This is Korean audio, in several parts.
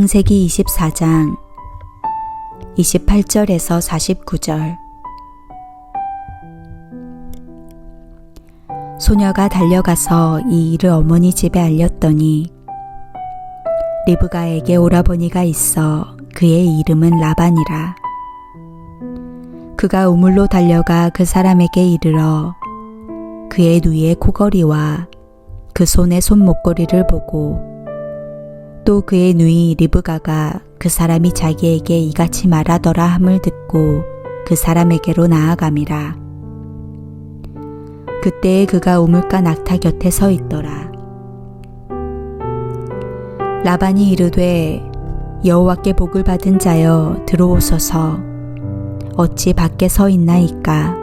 창세기 24장 28절에서 49절 소녀가 달려가서 이 일을 어머니 집에 알렸더니 리브가에게 오라버니가 있어 그의 이름은 라반이라. 그가 우물로 달려가 그 사람에게 이르러 그의 누이의 코걸이와 그 손의 손목걸이를 보고 또 그의 누이 리브가가 그 사람이 자기에게 이같이 말하더라 함을 듣고 그 사람에게로 나아감이라. 그때에 그가 우물가 낙타 곁에 서 있더라. 라반이 이르되 여호와께 복을 받은 자여 들어오소서 어찌 밖에 서 있나이까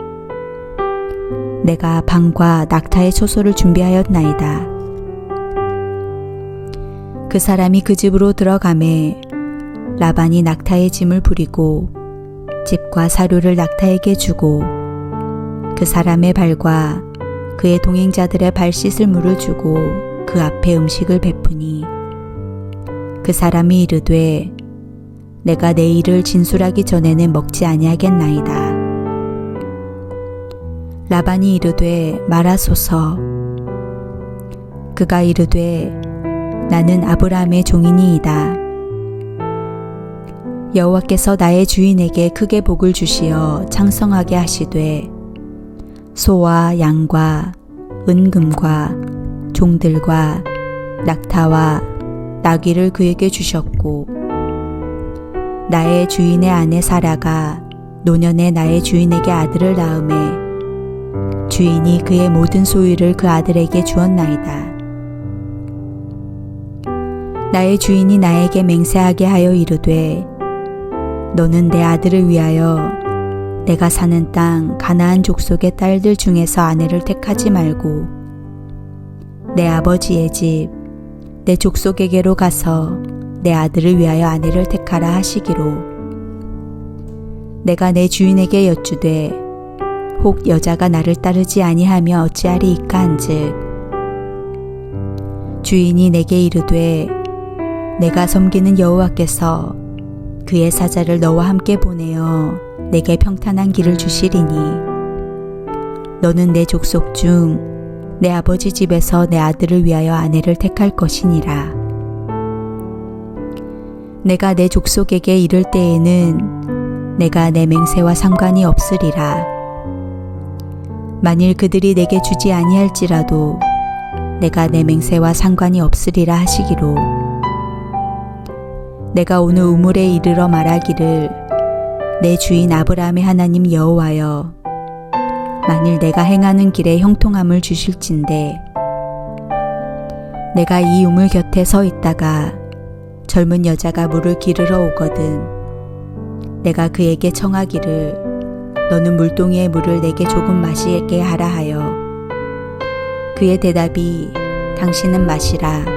내가 방과 낙타의 초소를 준비하였나이다. 그 사람이 그 집으로 들어가매 라반이 낙타의 짐을 부리고 집과 사료를 낙타에게 주고 그 사람의 발과 그의 동행자들의 발 씻을 물을 주고 그 앞에 음식을 베푸니 그 사람이 이르되 내가 내 일을 진술하기 전에는 먹지 아니하겠나이다. 라반이 이르되 말하소서 그가 이르되 나는 아브라함의 종이니이다. 여호와께서 나의 주인에게 크게 복을 주시어 창성하게 하시되 소와 양과 은금과 종들과 낙타와 나귀를 그에게 주셨고 나의 주인의 아내 사라가 노년에 나의 주인에게 아들을 낳음에 주인이 그의 모든 소유를 그 아들에게 주었나이다. 나의 주인이 나에게 맹세하게 하여 이르되 너는 내 아들을 위하여 내가 사는 땅 가나안 족속의 딸들 중에서 아내를 택하지 말고 내 아버지의 집 내 족속에게로 가서 내 아들을 위하여 아내를 택하라 하시기로. 내가 내 주인에게 여쭈되 혹 여자가 나를 따르지 아니하며 어찌하리이까 한즉 주인이 내게 이르되 내가 섬기는 여호와께서 그의 사자를 너와 함께 보내어 내게 평탄한 길을 주시리니 너는 내 족속 중 내 아버지 집에서 내 아들을 위하여 아내를 택할 것이니라. 내가 내 족속에게 이를 때에는 내가 내 맹세와 상관이 없으리라. 만일 그들이 내게 주지 아니할지라도 내가 내 맹세와 상관이 없으리라 하시기로 내가 오늘 우물에 이르러 말하기를 내 주인 아브라함의 하나님 여호와여 만일 내가 행하는 길에 형통함을 주실진데 내가 이 우물 곁에 서 있다가 젊은 여자가 물을 기르러 오거든 내가 그에게 청하기를 너는 물동이의 물을 내게 조금 마시게 하라 하여 그의 대답이 당신은 마시라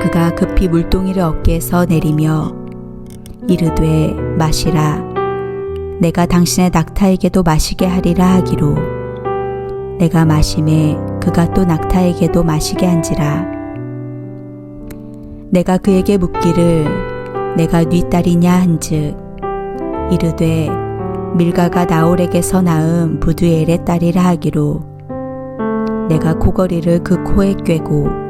그가 급히 물동이를 어깨에서 내리며 이르되 마시라. 내가 당신의 낙타에게도 마시게 하리라 하기로. 내가 마심에 그가 또 낙타에게도 마시게 한지라. 내가 그에게 묻기를 내가 네 딸이냐 한즉 이르되 밀가가 나홀에게서 낳은 부두엘의 딸이라 하기로. 내가 코걸이를 그 코에 꿰고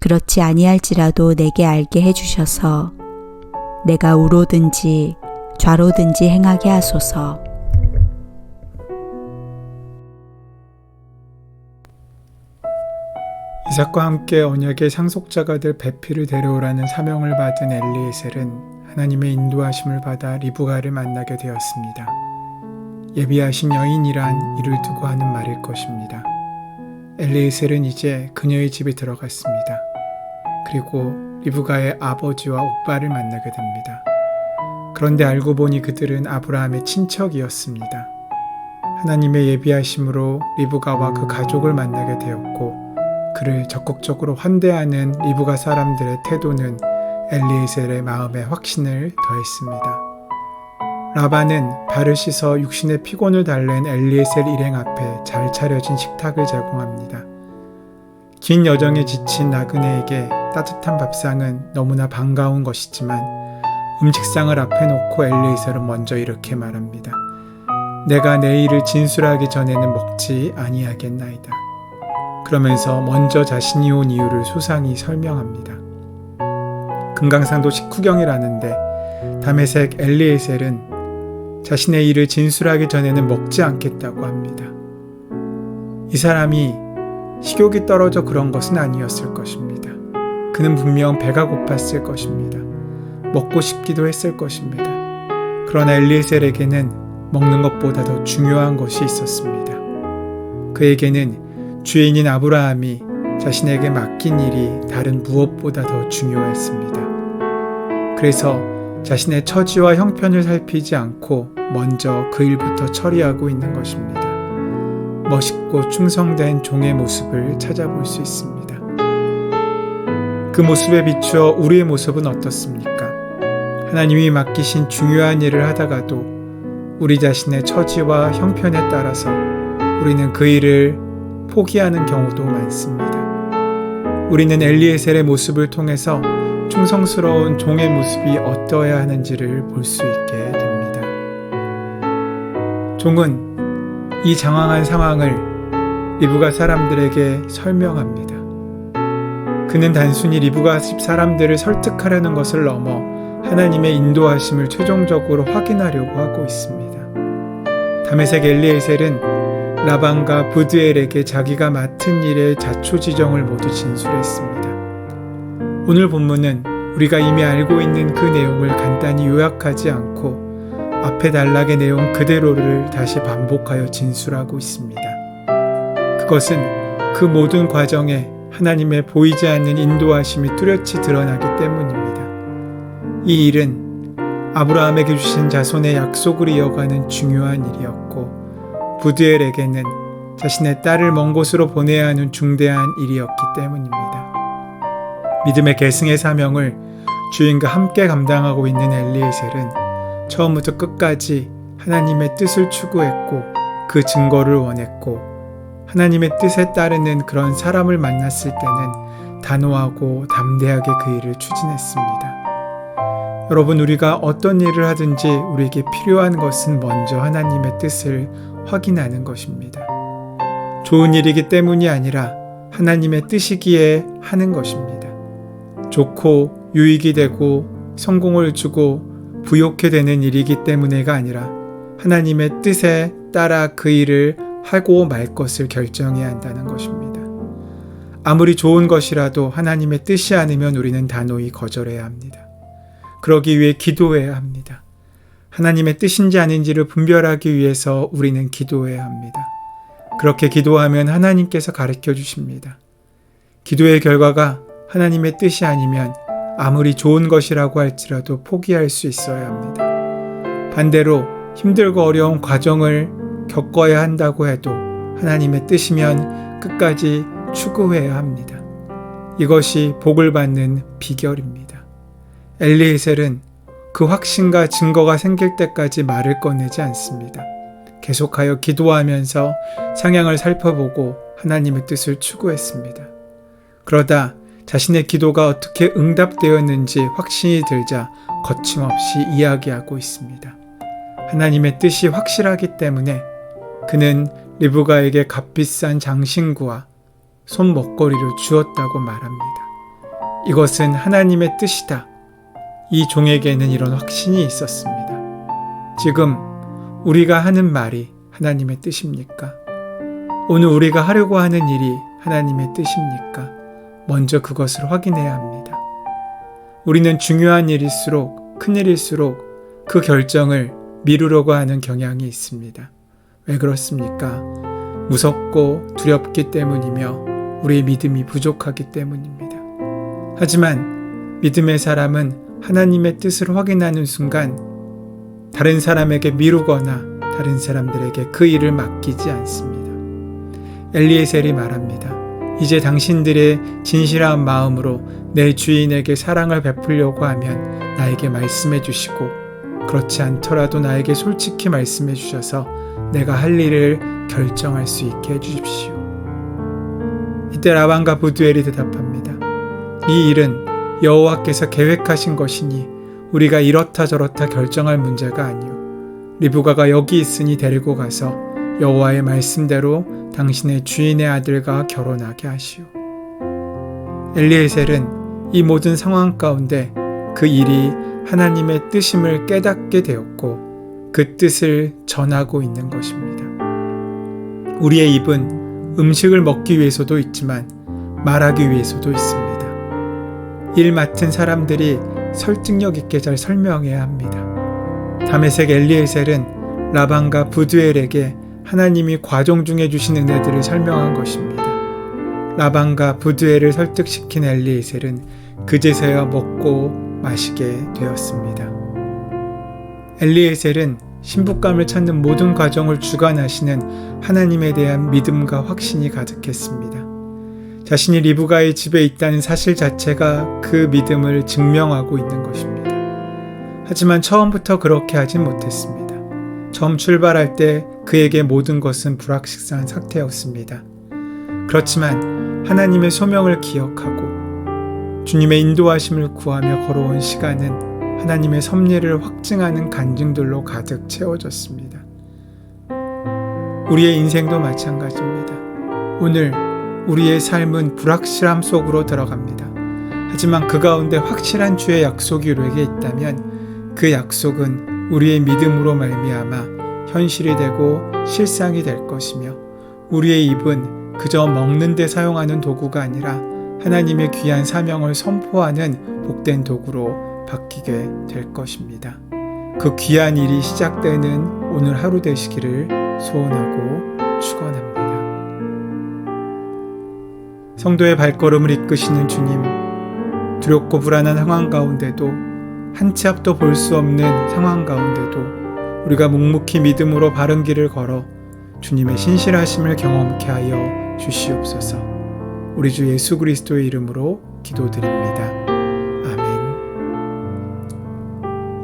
그렇지 아니할지라도 내게 알게 해 주셔서 내가 우로든지 좌로든지 행하게 하소서. 이삭과 함께 언약의 상속자가 될 베피를 데려오라는 사명을 받은 엘리에셀은 하나님의 인도하심을 받아 리브가를 만나게 되었습니다. 예비하신 여인이란 이를 두고 하는 말일 것입니다. 엘리에셀은 이제 그녀의 집에 들어갔습니다. 그리고 리브가의 아버지와 오빠를 만나게 됩니다. 그런데 알고 보니 그들은 아브라함의 친척이었습니다. 하나님의 예비하심으로 리브가와 그 가족을 만나게 되었고 그를 적극적으로 환대하는 리브가 사람들의 태도는 엘리에셀의 마음에 확신을 더했습니다. 라반은 발을 씻어 육신의 피곤을 달랜 엘리에셀 일행 앞에 잘 차려진 식탁을 제공합니다. 긴 여정에 지친 나그네에게 따뜻한 밥상은 너무나 반가운 것이지만 음식상을 앞에 놓고 엘리에셀은 먼저 이렇게 말합니다. 내가 내일을 진술하기 전에는 먹지 아니하겠나이다. 그러면서 먼저 자신이 온 이유를 수상히 설명합니다. 금강산도 식후경이라는데 담에색 엘리에셀은 자신의 일을 진술하기 전에는 먹지 않겠다고 합니다. 이 사람이 식욕이 떨어져 그런 것은 아니었을 것입니다. 그는 분명 배가 고팠을 것입니다. 먹고 싶기도 했을 것입니다. 그러나 엘리에셀에게는 먹는 것보다 더 중요한 것이 있었습니다. 그에게는 주인인 아브라함이 자신에게 맡긴 일이 다른 무엇보다 더 중요했습니다. 그래서 자신의 처지와 형편을 살피지 않고 먼저 그 일부터 처리하고 있는 것입니다. 멋있고 충성된 종의 모습을 찾아볼 수 있습니다. 그 모습에 비추어 우리의 모습은 어떻습니까? 하나님이 맡기신 중요한 일을 하다가도 우리 자신의 처지와 형편에 따라서 우리는 그 일을 포기하는 경우도 많습니다. 우리는 엘리에셀의 모습을 통해서 충성스러운 종의 모습이 어떠해야 하는지를 볼 수 있게 됩니다. 종은 이 장황한 상황을 리브가 사람들에게 설명합니다. 그는 단순히 리브가 집 사람들을 설득하려는 것을 넘어 하나님의 인도하심을 최종적으로 확인하려고 하고 있습니다. 다메섹 엘리에셀은 라반과 부드엘에게 자기가 맡은 일의 자초지정을 모두 진술했습니다. 오늘 본문은 우리가 이미 알고 있는 그 내용을 간단히 요약하지 않고 앞에 단락의 내용 그대로를 다시 반복하여 진술하고 있습니다. 그것은 그 모든 과정에 하나님의 보이지 않는 인도하심이 뚜렷이 드러나기 때문입니다. 이 일은 아브라함에게 주신 자손의 약속을 이어가는 중요한 일이었고 부드엘에게는 자신의 딸을 먼 곳으로 보내야 하는 중대한 일이었기 때문입니다. 믿음의 계승의 사명을 주인과 함께 감당하고 있는 엘리에셀은 처음부터 끝까지 하나님의 뜻을 추구했고 그 증거를 원했고 하나님의 뜻에 따르는 그런 사람을 만났을 때는 단호하고 담대하게 그 일을 추진했습니다. 여러분, 우리가 어떤 일을 하든지 우리에게 필요한 것은 먼저 하나님의 뜻을 확인하는 것입니다. 좋은 일이기 때문이 아니라 하나님의 뜻이기에 하는 것입니다. 좋고 유익이 되고 성공을 주고 부욕해 되는 일이기 때문에가 아니라 하나님의 뜻에 따라 그 일을 하고 말 것을 결정해야 한다는 것입니다. 아무리 좋은 것이라도 하나님의 뜻이 아니면 우리는 단호히 거절해야 합니다. 그러기 위해 기도해야 합니다. 하나님의 뜻인지 아닌지를 분별하기 위해서 우리는 기도해야 합니다. 그렇게 기도하면 하나님께서 가르쳐 주십니다. 기도의 결과가 하나님의 뜻이 아니면 아무리 좋은 것이라고 할지라도 포기할 수 있어야 합니다. 반대로 힘들고 어려운 과정을 겪어야 한다고 해도 하나님의 뜻이면 끝까지 추구해야 합니다. 이것이 복을 받는 비결입니다. 엘리에셀은 그 확신과 증거가 생길 때까지 말을 꺼내지 않습니다. 계속하여 기도하면서 상향을 살펴보고 하나님의 뜻을 추구했습니다. 그러다 자신의 기도가 어떻게 응답되었는지 확신이 들자 거침없이 이야기하고 있습니다. 하나님의 뜻이 확실하기 때문에 그는 리브가에게 값비싼 장신구와 손목걸이를 주었다고 말합니다. 이것은 하나님의 뜻이다. 이 종에게는 이런 확신이 있었습니다. 지금 우리가 하는 말이 하나님의 뜻입니까? 오늘 우리가 하려고 하는 일이 하나님의 뜻입니까? 먼저 그것을 확인해야 합니다. 우리는 중요한 일일수록 큰 일일수록 그 결정을 미루려고 하는 경향이 있습니다. 왜 그렇습니까? 무섭고 두렵기 때문이며 우리의 믿음이 부족하기 때문입니다. 하지만 믿음의 사람은 하나님의 뜻을 확인하는 순간 다른 사람에게 미루거나 다른 사람들에게 그 일을 맡기지 않습니다. 엘리에셀이 말합니다. 이제 당신들의 진실한 마음으로 내 주인에게 사랑을 베풀려고 하면 나에게 말씀해 주시고 그렇지 않더라도 나에게 솔직히 말씀해 주셔서 내가 할 일을 결정할 수 있게 해 주십시오. 이때 라반과 부두엘이 대답합니다. 이 일은 여호와께서 계획하신 것이니 우리가 이렇다 저렇다 결정할 문제가 아니오. 리브가가 여기 있으니 데리고 가서 여호와의 말씀대로 당신의 주인의 아들과 결혼하게 하시오. 엘리에셀은 이 모든 상황 가운데 그 일이 하나님의 뜻임을 깨닫게 되었고 그 뜻을 전하고 있는 것입니다. 우리의 입은 음식을 먹기 위해서도 있지만 말하기 위해서도 있습니다. 일 맡은 사람들이 설득력 있게 잘 설명해야 합니다. 다메섹 엘리에셀은 라반과 부두엘에게 하나님이 과정 중에 주신 은혜들을 설명한 것입니다. 라반과 부두엘을 설득시킨 엘리에셀은 그제서야 먹고 마시게 되었습니다. 엘리에셀은 신부감을 찾는 모든 과정을 주관하시는 하나님에 대한 믿음과 확신이 가득했습니다. 자신이 리브가의 집에 있다는 사실 자체가 그 믿음을 증명하고 있는 것입니다. 하지만 처음부터 그렇게 하진 못했습니다. 처음 출발할 때 그에게 모든 것은 불확실한 상태였습니다. 그렇지만 하나님의 소명을 기억하고 주님의 인도하심을 구하며 걸어온 시간은 하나님의 섭리를 확증하는 간증들로 가득 채워졌습니다. 우리의 인생도 마찬가지입니다. 오늘 우리의 삶은 불확실함 속으로 들어갑니다. 하지만 그 가운데 확실한 주의 약속이 우리에게 있다면 그 약속은 우리의 믿음으로 말미암아 현실이 되고 실상이 될 것이며 우리의 입은 그저 먹는 데 사용하는 도구가 아니라 하나님의 귀한 사명을 선포하는 복된 도구로 바뀌게 될 것입니다. 그 귀한 일이 시작되는 오늘 하루 되시기를 소원하고 축원합니다. 성도의 발걸음을 이끄시는 주님, 두렵고 불안한 상황 가운데도 한 치 앞도 볼 수 없는 상황 가운데도 우리가 묵묵히 믿음으로 바른 길을 걸어 주님의 신실하심을 경험케 하여 주시옵소서. 우리 주 예수 그리스도의 이름으로 기도드립니다.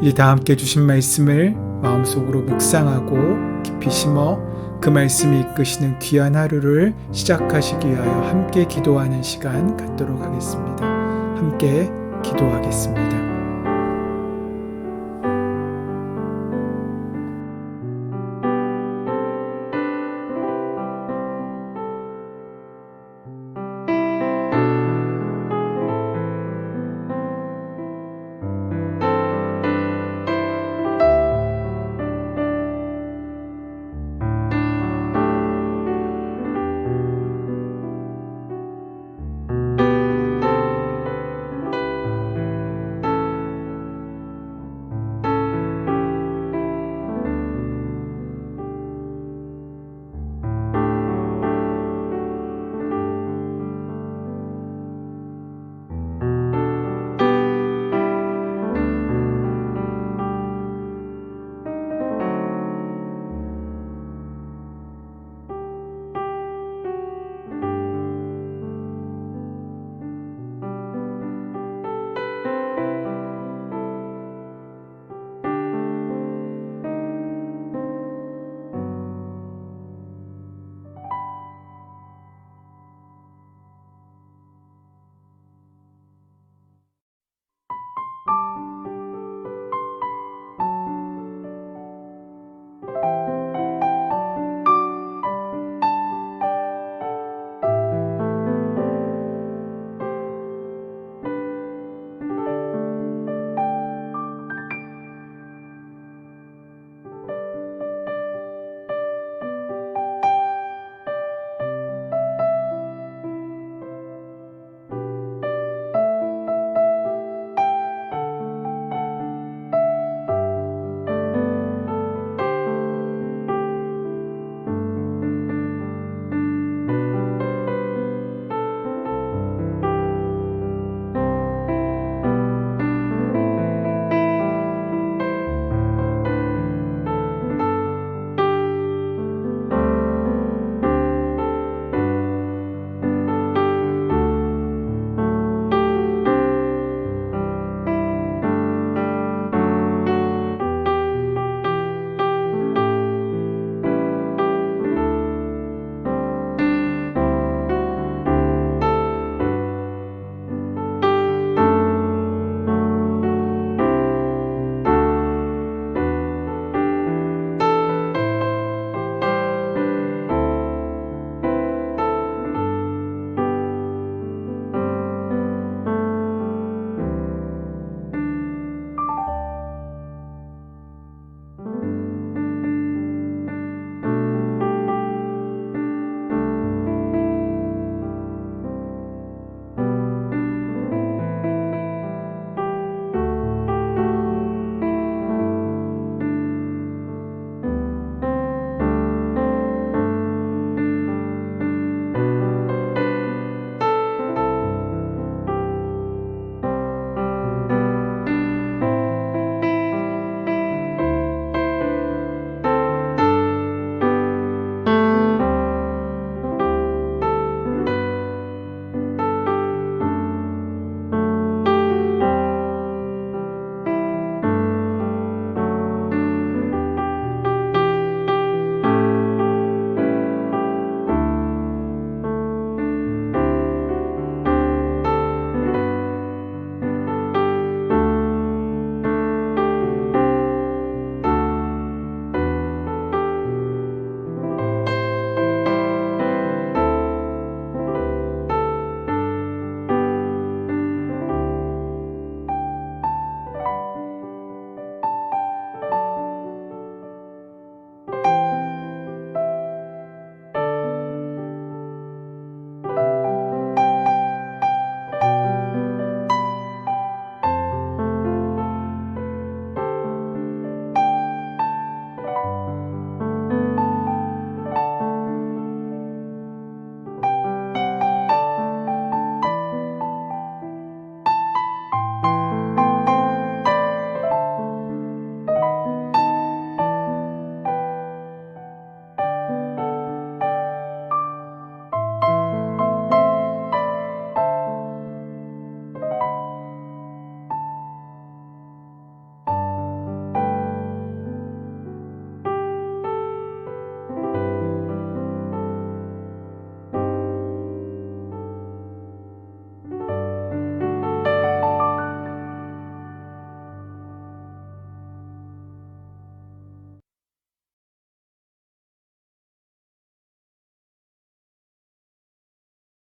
이다 함께 주신 말씀을 마음속으로 묵상하고 깊이 심어 그 말씀이 이끄시는 귀한 하루를 시작하시기 위하여 함께 기도하는 시간 갖도록 하겠습니다. 함께 기도하겠습니다.